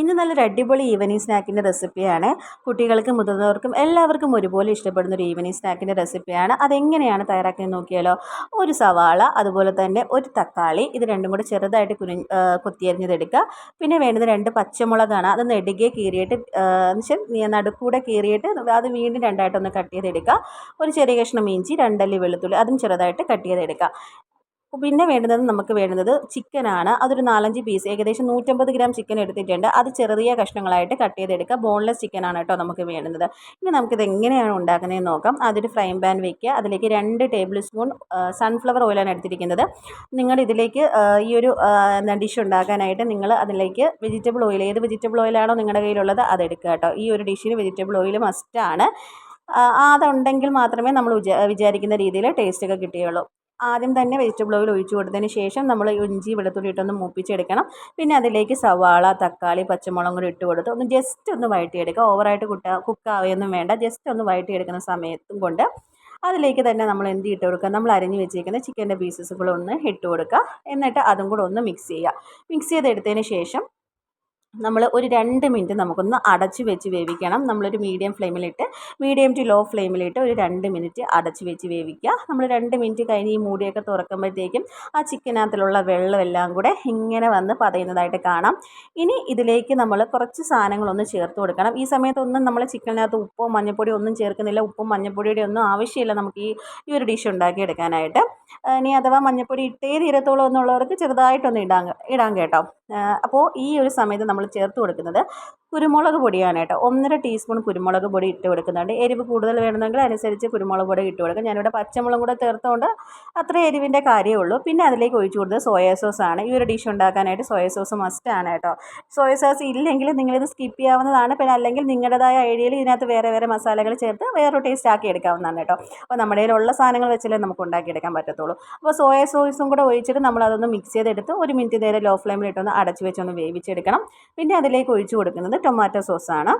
ഇന്ന് നല്ലൊരു അടിപൊളി ഈവനിങ് സ്നാക്കിന്റെ റെസിപ്പിയാണ് കുട്ടികൾക്കും മുതിർന്നവർക്കും എല്ലാവർക്കും ഒരുപോലെ ഇഷ്ടപ്പെടുന്ന ഒരു ഈവനിങ് സ്നാക്കിന്റെ റെസിപ്പിയാണ് അതെങ്ങനെയാണ് തയ്യാറാക്കുന്നത് നോക്കിയാലോ? ഒരു സവാള അതുപോലെ തന്നെ ഒരു തക്കാളി ഇത് രണ്ടും കൂടെ ചെറുതായിട്ട് കുനി കൊത്തിയരിഞ്ഞതെടുക്കുക പിന്നെ വേണ്ടത് രണ്ട് പച്ചമുളകാണ്. അത് നെടുകെ കീറിയിട്ട് എന്നുവെച്ചാൽ നടുക്കൂടെ കീറിയിട്ട് അത് വീണ്ടും രണ്ടായിട്ടൊന്ന് കട്ട് ചെയ്തെടുക്കുക. ഒരു ചെറിയ കഷ്ണം ഇഞ്ചി രണ്ടല്ലി വെളുത്തുള്ളി അതും ചെറുതായിട്ട് കട്ട് ചെയ്തെടുക്കുക. പിന്നെ വേണ്ടുന്നത് നമുക്ക് വേണ്ടുന്നത് ചിക്കനാണ് അതൊരു നാലഞ്ച് പീസ് ഏകദേശം നൂറ്റമ്പത് ഗ്രാം ചിക്കൻ എടുത്തിട്ടുണ്ട്. അത് ചെറിയ കഷ്ണങ്ങളായിട്ട് കട്ട് ചെയ്തെടുക്കുക. ബോൺലെസ് ചിക്കനാണ് കേട്ടോ നമുക്ക് വേണ്ടുന്നത്. ഇനി നമുക്കിത് എങ്ങനെയാണ് ഉണ്ടാക്കുന്നതെന്ന് നോക്കാം. അതൊരു ഫ്രൈ പാൻ വയ്ക്കുക അതിലേക്ക് രണ്ട് ടേബിൾ സ്പൂൺ സൺഫ്ലവർ ഓയിലാണ് എടുത്തിരിക്കുന്നത്. നിങ്ങൾ ഇതിലേക്ക് ഈ ഒരു എന്താ ഡിഷ് ഉണ്ടാക്കാനായിട്ട് നിങ്ങൾ അതിലേക്ക് വെജിറ്റബിൾ ഓയിൽ ഏത് വെജിറ്റബിൾ ഓയിലാണോ നിങ്ങളുടെ കയ്യിലുള്ളത് അതെടുക്കുക കേട്ടോ. ഈ ഒരു ഡിഷിന് വെജിറ്റബിൾ ഓയിൽ മസ്റ്റാണ് അതുണ്ടെങ്കിൽ മാത്രമേ നമ്മൾ വിചാരിക്കുന്ന രീതിയിൽ ടേസ്റ്റൊക്കെ കിട്ടുകയുള്ളൂ ആദ്യം തന്നെ വെജിറ്റബിൾ ഓയിൽ ഒഴിച്ചു കൊടുത്തതിന് ശേഷം നമ്മൾ ഇഞ്ചി വെളുത്തുള്ളി ഇട്ടൊന്ന് മൂപ്പിച്ചെടുക്കണം. പിന്നെ അതിലേക്ക് സവാള തക്കാളി പച്ചമുളകും കൂടി ഇട്ട് കൊടുത്ത് ഒന്ന് ജസ്റ്റ് ഒന്ന് വഴറ്റിയെടുക്കുക. ഓവറായിട്ട് കുട്ട കുക്കാവുകയൊന്നും വേണ്ട. ജസ്റ്റ് ഒന്ന് വഴറ്റിയെടുക്കുന്ന സമയത്തും കൊണ്ട് അതിലേക്ക് തന്നെ നമ്മൾ എന്ത് ഇട്ട് കൊടുക്കുക? നമ്മൾ അരിഞ്ഞ് വെച്ചിരിക്കുന്ന ചിക്കന്റെ പീസസുകളൊന്ന് ഇട്ട് കൊടുക്കുക. എന്നിട്ട് അതും കൂടെ ഒന്ന് മിക്സ് ചെയ്യുക. മിക്സ് ചെയ്തെടുത്തതിന് ശേഷം നമ്മൾ ഒരു രണ്ട് മിനിറ്റ് നമുക്കൊന്ന് അടച്ച് വെച്ച് വേവിക്കണം. നമ്മളൊരു മീഡിയം ഫ്ലെയിമിലിട്ട് മീഡിയം ടു ലോ ഫ്ലെയിമിലിട്ട് ഒരു രണ്ട് മിനിറ്റ് അടച്ച് വെച്ച് വേവിക്കുക. നമ്മൾ രണ്ട് മിനിറ്റ് കഴിഞ്ഞ് ഈ മൂടിയൊക്കെ തുറക്കുമ്പോഴത്തേക്കും ആ ചിക്കനകത്തിലുള്ള വെള്ളമെല്ലാം കൂടെ ഇങ്ങനെ വന്ന് പതയുന്നതായിട്ട് കാണാം. ഇനി ഇതിലേക്ക് നമ്മൾ കുറച്ച് സാധനങ്ങളൊന്ന് ചേർത്ത് കൊടുക്കണം. ഈ സമയത്തൊന്നും നമ്മൾ ചിക്കനകത്ത് ഉപ്പോ മഞ്ഞൾപ്പൊടിയോ ഒന്നും ചേർക്കുന്നില്ല. ഉപ്പും മഞ്ഞൾപ്പൊടിയുടെ ഒന്നും ആവശ്യമില്ല നമുക്ക് ഈ ഈ ഒരു ഡിഷ് ഉണ്ടാക്കിയെടുക്കാനായിട്ട്. ഇനി അഥവാ മഞ്ഞൾപ്പൊടി ഇട്ടേ തീരത്തോളം എന്നുള്ളവർക്ക് ചെറുതായിട്ടൊന്ന് ഇടാൻ ഇടാൻ കേട്ടോ. അപ്പോൾ ഈ ഒരു സമയത്ത് നമ്മൾ ചേർത്ത് കൊടുക്കുന്നത്. കുരുമുളക് പൊടിയാണ് കേട്ടോ. ഒന്നര ടീസ്പൂൺ കുരുമുളക് പൊടി ഇട്ട് കൊടുക്കുന്നുണ്ട്. എരിവ് കൂടുതൽ വേണമെങ്കിൽ അനുസരിച്ച് കുരുമുളക് പൊടി ഇട്ട് കൊടുക്കും. ഞാനിവിടെ പച്ചമുളകും കൂടെ ചേർത്തുകൊണ്ട് അത്ര എരിവിന്റെ കാര്യമേ ഉള്ളൂ. പിന്നെ അതിലേക്ക് ഒഴിച്ചു കൊടുത്തത് സോയാ സോസ് ആണ്. ഈ ഒരു ഡിഷ് ഉണ്ടാക്കാനായിട്ട് സോയാ സോസ് മസ്റ്റ് ആണ് കേട്ടോ. സോയാ സോസ് ഇല്ലെങ്കിൽ നിങ്ങളിത് സ്കിപ്പ് ചെയ്യാവുന്നതാണ്. പിന്നെ അല്ലെങ്കിൽ നിങ്ങളുടേതായ ഐഡിയയിൽ ഇതിനകത്ത് വേറെ വേറെ മസാലകൾ ചേർത്ത് വേറൊരു ടേസ്റ്റ് ആക്കി എടുക്കാവുന്നതാണ് കേട്ടോ. അപ്പോൾ നമ്മുടെ കയ്യിലുള്ള സാധനങ്ങൾ വെച്ചാലേ നമുക്ക് ഉണ്ടാക്കിയെടുക്കാൻ പറ്റത്തുള്ളൂ. അപ്പോൾ സോയാ സോസും കൂടെ ഒഴിച്ചിട്ട് നമ്മൾ അതൊന്ന് മിക്സ് ചെയ്തെടുത്ത് ഒരു മിനിറ്റ് നേരം ലോ ഫ്ലെയിമിലിട്ടൊന്ന് അടച്ച് വെച്ചൊന്ന് വേവിച്ചെടുക്കണം. പിന്നെ അതിലേക്ക് ഒഴിച്ചു കൊടുക്കുന്നത് ടൊമാറ്റോ സോസാണ്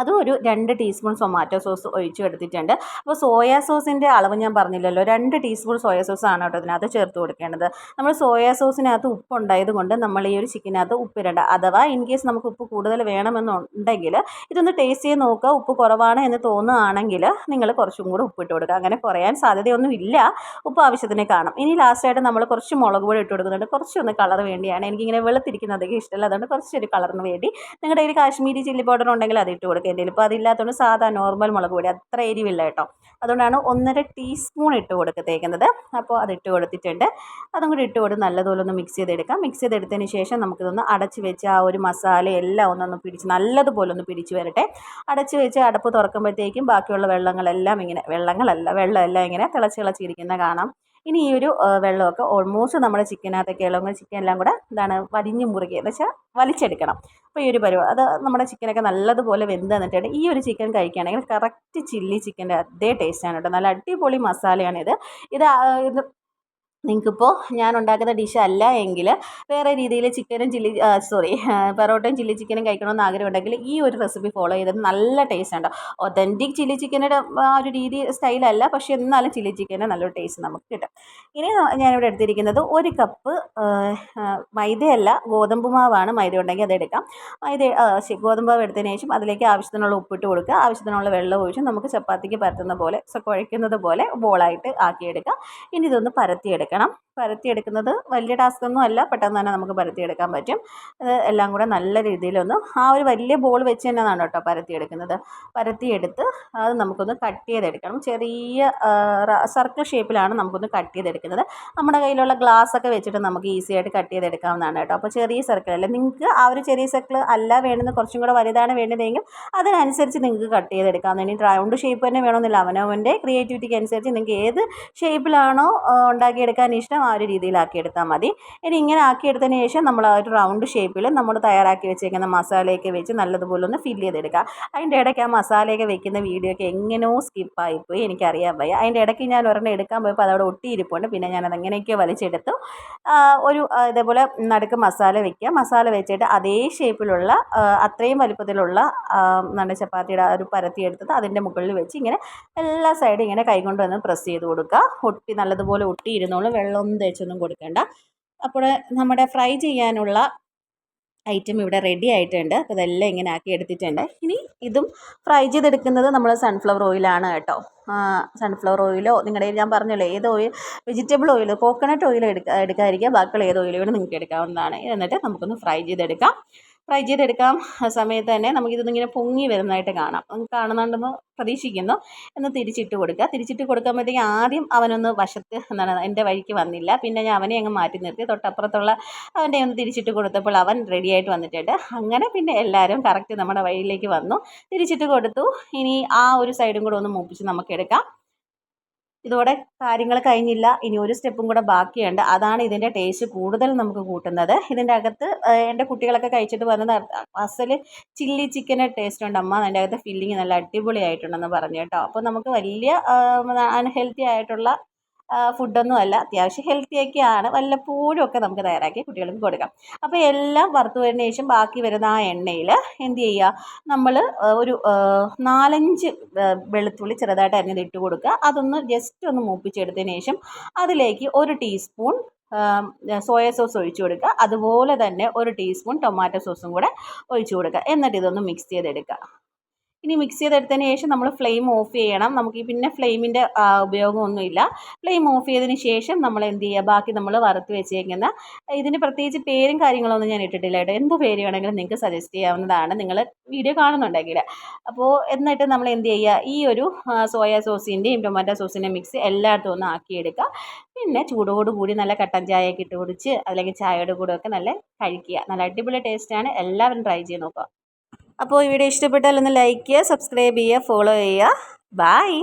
അതും ഒരു രണ്ട് ടീസ്പൂൺ സൊമാറ്റോ സോസ് ഒഴിച്ചു എടുത്തിട്ടുണ്ട്. അപ്പോൾ സോയാ സോസിന്റെ അളവ് ഞാൻ പറഞ്ഞില്ലല്ലോ. രണ്ട് ടീസ്പൂൺ സോയാ സോസ് ആണ് കേട്ടോ ഇതിനകത്ത് ചേർത്ത് കൊടുക്കേണ്ടത്. നമ്മൾ സോയാ സോസിനകത്ത് ഉപ്പ് ഉണ്ടായത് കൊണ്ട് നമ്മൾ ഈ ഒരു ചിക്കനകത്ത് ഉപ്പിടണ്ട. അഥവാ ഇൻ കേസ് നമുക്ക് ഉപ്പ് കൂടുതൽ വേണമെന്നുണ്ടെങ്കിൽ ഇതൊന്ന് ടേസ്റ്റ് ചെയ്ത് നോക്കുക. ഉപ്പ് കുറവാണ് എന്ന് തോന്നുകയാണെങ്കിൽ നിങ്ങൾ കുറച്ചും കൂടി ഉപ്പിട്ട് കൊടുക്കുക. അങ്ങനെ കുറയാൻ സാധ്യതയൊന്നും ഇല്ല ഉപ്പ് ആവശ്യത്തിന് കാണും. ഇനി ലാസ്റ്റായിട്ട് നമ്മൾ കുറച്ച് മുളക് പൊടി ഇട്ട് കൊടുക്കുന്നുണ്ട്. കുറച്ചൊന്ന് കളർ വേണ്ടിയാണ്. എനിക്കിങ്ങനെ അധികം ഇഷ്ടമല്ല. അതുകൊണ്ട് കുറച്ചൊരു കളറിന് വേണ്ടി നിങ്ങളുടെ കയ്യിൽ കാശ്മീരി ചില്ലി പൗഡർ ഉണ്ടെങ്കിൽ അത് ഇട്ട് കൊടുക്കുക. കൊടുക്കുക എന്റെ ഇപ്പോൾ അതില്ലാത്തതുകൊണ്ട് സാധാ നോർമൽ മുളക് പൊടി അത്ര എരിവില്ല കേട്ടോ. അതുകൊണ്ടാണ് ഒന്നര ടീസ്പൂൺ ഇട്ട് കൊടുക്കത്തേക്കുന്നത് അപ്പോൾ അത് ഇട്ട് കൊടുത്തിട്ടുണ്ട്. അതും കൂടി ഇട്ട് കൊടുത്ത് നല്ലതുപോലെ ഒന്ന് മിക്സ് ചെയ്തെടുക്കാം. മിക്സ് ചെയ്തെടുത്തതിന് ശേഷം നമുക്കിതൊന്ന് അടച്ച് വെച്ച് ആ ഒരു മസാല എല്ലാം ഒന്നൊന്ന് പിടിച്ച് നല്ലതുപോലെ ഒന്ന് പിടിച്ച് വരട്ടെ. അടച്ച് വെച്ച് അടപ്പ് തുറക്കുമ്പോഴത്തേക്കും ബാക്കിയുള്ള വെള്ളങ്ങളെല്ലാം ഇങ്ങനെ വെള്ളങ്ങളല്ല വെള്ളമെല്ലാം ഇങ്ങനെ തിളച്ച് തിളച്ചിരിക്കുന്ന കാണാം. ഇനി ഈ ഒരു വെള്ളമൊക്കെ ഓൾമോസ്റ്റ് നമ്മുടെ ചിക്കനകത്തൊക്കെ ഇളകുന്ന ചിക്കൻ എല്ലാം കൂടെ ഇതാണ് വലിഞ്ഞ് മുറുകി എന്ന് വെച്ചാൽ വലിച്ചെടുക്കണം. അപ്പോൾ ഈ ഒരു പരുവം അത് നമ്മുടെ ചിക്കനൊക്കെ നല്ലതുപോലെ വെന്ത് തന്നിട്ടുണ്ട് ഈ ഒരു ചിക്കൻ കഴിക്കുകയാണെങ്കിൽ കറക്റ്റ് ചില്ലി ചിക്കന്റെ അതേ ടേസ്റ്റാണ് കേട്ടോ. നല്ല അടിപൊളി മസാലയാണിത് ഇത്. ഇത് നിങ്ങൾക്കിപ്പോൾ ഞാൻ ഉണ്ടാക്കുന്ന ഡിഷ് അല്ല എങ്കിൽ വേറെ രീതിയിൽ ചിക്കനും ചില്ലി സോറി പെറോട്ടയും ചില്ലി ചിക്കനും കഴിക്കണമെന്ന് ആഗ്രഹമുണ്ടെങ്കിൽ ഈ ഒരു റെസിപ്പി ഫോളോ ചെയ്തത് നല്ല ടേസ്റ്റ് ഉണ്ട് ഒതന്റിക് ചില്ലി ചിക്കനുടെ ആ ഒരു രീതി സ്റ്റൈലല്ല പക്ഷേ എന്നാലും ചില്ലി ചിക്കന് നല്ലൊരു ടേസ്റ്റ് നമുക്ക് കിട്ടും. ഇനി ഞാനിവിടെ എടുത്തിരിക്കുന്നത് ഒരു കപ്പ് മൈദയല്ല ഗോതമ്പ് മാവാണ് മൈദ ഉണ്ടെങ്കിൽ അതെടുക്കാം മൈദ ഗോതമ്പ് മാവ് എടുത്തതിന് ശേഷം അതിലേക്ക് ആവശ്യത്തിനുള്ള ഉപ്പിട്ട് കൊടുക്കുക. ആവശ്യത്തിനുള്ള വെള്ളം ഒഴിച്ച് നമുക്ക് ചപ്പാത്തിക്ക് പരത്തുന്ന പോലെ കുഴയ്ക്കുന്നത് പോലെ ബോളായിട്ട് ആക്കിയെടുക്കാം. ഇനി ഇതൊന്ന് പരത്തിയെടുക്കാം എടുക്കണം പരത്തിയെടുക്കുന്നത് വലിയ ടാസ്ക് ഒന്നും അല്ല പെട്ടെന്ന് തന്നെ നമുക്ക് പരത്തിയെടുക്കാൻ പറ്റും. അത് എല്ലാം കൂടെ നല്ല രീതിയിലൊന്ന് ആ ഒരു വലിയ ബോൾ വെച്ച് തന്നെയാണ് കേട്ടോ പരത്തിയെടുക്കുന്നത്. പരത്തിയെടുത്ത് അത് നമുക്കൊന്ന് കട്ട് ചെയ്തെടുക്കണം. ചെറിയ സർക്കിൾ ഷേപ്പിലാണ് നമുക്കൊന്ന് കട്ട് ചെയ്തെടുക്കുന്നത്. നമ്മുടെ കയ്യിലുള്ള ഗ്ലാസ് ഒക്കെ വെച്ചിട്ട് നമുക്ക് ഈസി ആയിട്ട് കട്ട് ചെയ്തെടുക്കാവുന്നതാണ് കേട്ടോ. അപ്പോൾ ചെറിയ സർക്കിൾ അല്ല? നിങ്ങൾക്ക് ആ ഒരു ചെറിയ സർക്കിൾ അല്ല വേണ്ടുന്ന കുറച്ചും കൂടെ വലുതാണ് വേണ്ടതെങ്കിൽ അതിനനുസരിച്ച് നിങ്ങൾക്ക് കട്ട് ചെയ്തെടുക്കാം ഇനി റൗണ്ട് ഷേപ്പ് തന്നെ വേണമെന്നില്ല. അവനവന്റെ ക്രിയേറ്റിവിറ്റിക്ക് അനുസരിച്ച് നിങ്ങൾക്ക് ഏത് ഷേപ്പിലാണോ ഉണ്ടാക്കിയെടുക്കാൻ എടുക്കാൻ ഇഷ്ടം ആ ഒരു രീതിയിലാക്കി എടുത്താൽ മതി. ഇനി ഇങ്ങനെ ആക്കിയെടുത്തതിന് ശേഷം നമ്മൾ ആ ഒരു റൗണ്ട് ഷേപ്പിൽ നമ്മൾ തയ്യാറാക്കി വെച്ചേക്കുന്ന മസാലയൊക്കെ വെച്ച് നല്ലതുപോലെ ഒന്ന് ഫില്ല് ചെയ്തെടുക്കുക. അതിന്റെ ഇടയ്ക്ക് ആ മസാലയൊക്കെ വെക്കുന്ന വീഡിയോ ഒക്കെ എങ്ങനെയോ സ്കിപ്പായിപ്പോയി എനിക്കറിയാൻ വയ്യ. അതിന്റെ ഇടയ്ക്ക് ഞാൻ ഒരെണ്ണം എടുക്കാൻ പോയപ്പോൾ അതവിടെ ഒട്ടിയിരിപ്പുണ്ട്. പിന്നെ ഞാനത് എങ്ങനെയൊക്കെയോ വലിച്ചെടുത്തു. ഒരു ഇതേപോലെ നടുക്ക് മസാല വെക്കുക. മസാല വെച്ചിട്ട് അതേ ഷേപ്പിലുള്ള അത്രയും വലുപ്പത്തിലുള്ള നല്ല ചപ്പാത്തിയുടെ ഒരു പരത്തി എടുത്തത് അതിന്റെ മുകളിൽ വെച്ച് ഇങ്ങനെ എല്ലാ സൈഡും ഇങ്ങനെ കൈകൊണ്ട് വന്ന് പ്രസ് ചെയ്ത് കൊടുക്കുക. ഒട്ടി നല്ലതുപോലെ വെള്ളമൊന്നും തേച്ചൊന്നും കൊടുക്കേണ്ട. അപ്പോൾ നമ്മുടെ ഫ്രൈ ചെയ്യാനുള്ള ഐറ്റം ഇവിടെ റെഡി ആയിട്ടുണ്ട്. അപ്പോൾ ഇതെല്ലാം ഇങ്ങനെ ആക്കി എടുത്തിട്ടുണ്ട്. ഇനി ഇതും ഫ്രൈ ചെയ്തെടുക്കുന്നത് നമ്മൾ സൺഫ്ലവർ ഓയിലാണ് കേട്ടോ. സൺഫ്ലവർ ഓയിലോ നിങ്ങളുടെ ഞാൻ പറഞ്ഞല്ലോ ഏത് oil vegetable oil coconut oil എടുക്കുക എടുക്കാതിരിക്കുക. ബാക്കിയുള്ള ഏത് ഓയിലോ നിങ്ങൾക്ക് എടുക്കാവുന്നതാണ്. എന്നിട്ട് നമുക്കൊന്ന് ഫ്രൈ ചെയ്തെടുക്കാം. ഫ്രൈ ചെയ്തെടുക്കാം. സമയത്ത് തന്നെ നമുക്കിതൊന്നും ഇങ്ങനെ പൊങ്ങി വരുന്നതായിട്ട് കാണാം. കാണുന്നുണ്ടെന്ന് പ്രതീക്ഷിക്കുന്നു. എന്ന് തിരിച്ചിട്ട് കൊടുക്കുക. തിരിച്ചിട്ട് കൊടുക്കുമ്പോഴത്തേക്കും ആദ്യം അവനൊന്ന് വശത്ത് എന്താണ് എന്റെ വഴിക്ക് വന്നില്ല. പിന്നെ ഞാൻ അവനെ അങ്ങ് മാറ്റി നിർത്തി. തൊട്ടപ്പുറത്തുള്ള അവന്റെ ഒന്ന് തിരിച്ചിട്ട് കൊടുത്തപ്പോൾ അവൻ റെഡിയായിട്ട് വന്നിട്ടുണ്ട്. അങ്ങനെ പിന്നെ എല്ലാവരും കറക്റ്റ് നമ്മുടെ വഴിയിലേക്ക് വന്നു. തിരിച്ചിട്ട് കൊടുത്തു. ഇനി ആ ഒരു സൈഡും കൂടെ ഒന്ന് മൂപ്പിച്ച് നമുക്ക് എടുക്കാം. ഇതോടെ കാര്യങ്ങൾ കഴിഞ്ഞില്ല. ഇനി ഒരു സ്റ്റെപ്പും കൂടെ ബാക്കിയുണ്ട്. അതാണ് ഇതിന്റെ ടേസ്റ്റ് കൂടുതൽ നമുക്ക് കൂട്ടുന്നത്. ഇതിന്റെ അകത്ത് എന്റെ കുട്ടികളൊക്കെ കഴിച്ചിട്ട് പറഞ്ഞത് അസൽ ചില്ലി ചിക്കന്റെ ടേസ്റ്റ് ഉണ്ട്. അമ്മ അതിന്റെ അകത്ത് ഫില്ലിങ് നല്ല അടിപൊളിയായിട്ടുണ്ടെന്ന് പറഞ്ഞു കേട്ടോ. അപ്പോൾ നമുക്ക് വലിയ അൺഹെൽത്തി ആയിട്ടുള്ള ഫുഡൊന്നും അല്ല. അത്യാവശ്യം ഹെൽത്തിയൊക്കെയാണ് വല്ലപ്പോഴും ഒക്കെ നമുക്ക് തയ്യാറാക്കി കുട്ടികൾക്ക് കൊടുക്കാം. അപ്പോൾ എല്ലാം വറുത്ത് വരുന്ന ശേഷം ബാക്കി വരുന്ന ആ എണ്ണയിൽ എന്ത് ചെയ്യുക? നമ്മൾ ഒരു നാലഞ്ച് വെളുത്തുള്ളി ചെറുതായിട്ട് അരിഞ്ഞത് ഇട്ട് കൊടുക്കുക. അതൊന്ന് ജസ്റ്റ് ഒന്ന് മൂപ്പിച്ചെടുത്തതിന് ശേഷം അതിലേക്ക് ഒരു ടീസ്പൂൺ സോയ സോസ് ഒഴിച്ചു കൊടുക്കുക. അതുപോലെ തന്നെ ഒരു ടീസ്പൂൺ ടൊമാറ്റോ സോസും കൂടെ ഒഴിച്ചു കൊടുക്കുക. എന്നിട്ട് ഇതൊന്ന് മിക്സ് ചെയ്തെടുക്കുക. ഇനി മിക്സ് ചെയ്തെടുത്തതിന് ശേഷം നമ്മൾ ഫ്ലെയിം ഓഫ് ചെയ്യണം. നമുക്ക് പിന്നെ ഫ്ലെയിമിന്റെ ഉപയോഗമൊന്നുമില്ല. ഫ്ലെയിം ഓഫ് ചെയ്തതിന് ശേഷം നമ്മൾ എന്ത് ചെയ്യുക? ബാക്കി നമ്മൾ വറുത്ത് വെച്ചേക്കുന്ന ഇതിന് പ്രത്യേകിച്ച് പേരും കാര്യങ്ങളൊന്നും ഞാൻ ഇട്ടിട്ടില്ല കേട്ടോ. എന്ത് പേര് വേണമെങ്കിലും നിങ്ങൾക്ക് സജസ്റ്റ് ചെയ്യാവുന്നതാണ്. നിങ്ങൾ വീഡിയോ കാണുന്നുണ്ടെങ്കിൽ. അപ്പോൾ എന്നിട്ട് നമ്മൾ എന്ത് ചെയ്യുക? ഈ ഒരു സോയാ സോസിന്റെയും ടൊമാറ്റോ സോസിന്റെയും മിക്സ് എല്ലായിടത്തും ഒന്ന് ആക്കിയെടുക്കുക. പിന്നെ ചൂടോടുകൂടി നല്ല കട്ടൻ ചായയൊക്കെ ഇട്ട് കുടിച്ച് അല്ലെങ്കിൽ ചായയുടെ ഒക്കെ നല്ല കഴിക്കുക. നല്ല അടിപൊളി ടേസ്റ്റാണ് എല്ലാവരും ട്രൈ ചെയ്ത് നോക്കുക. അപ്പോൾ ഈ വീഡിയോ ഇഷ്ടപ്പെട്ടാൽ ഒന്ന് ലൈക്ക് ചെയ്യുക സബ്സ്ക്രൈബ് ചെയ്യുക ഫോളോ ചെയ്യുക. ബായ്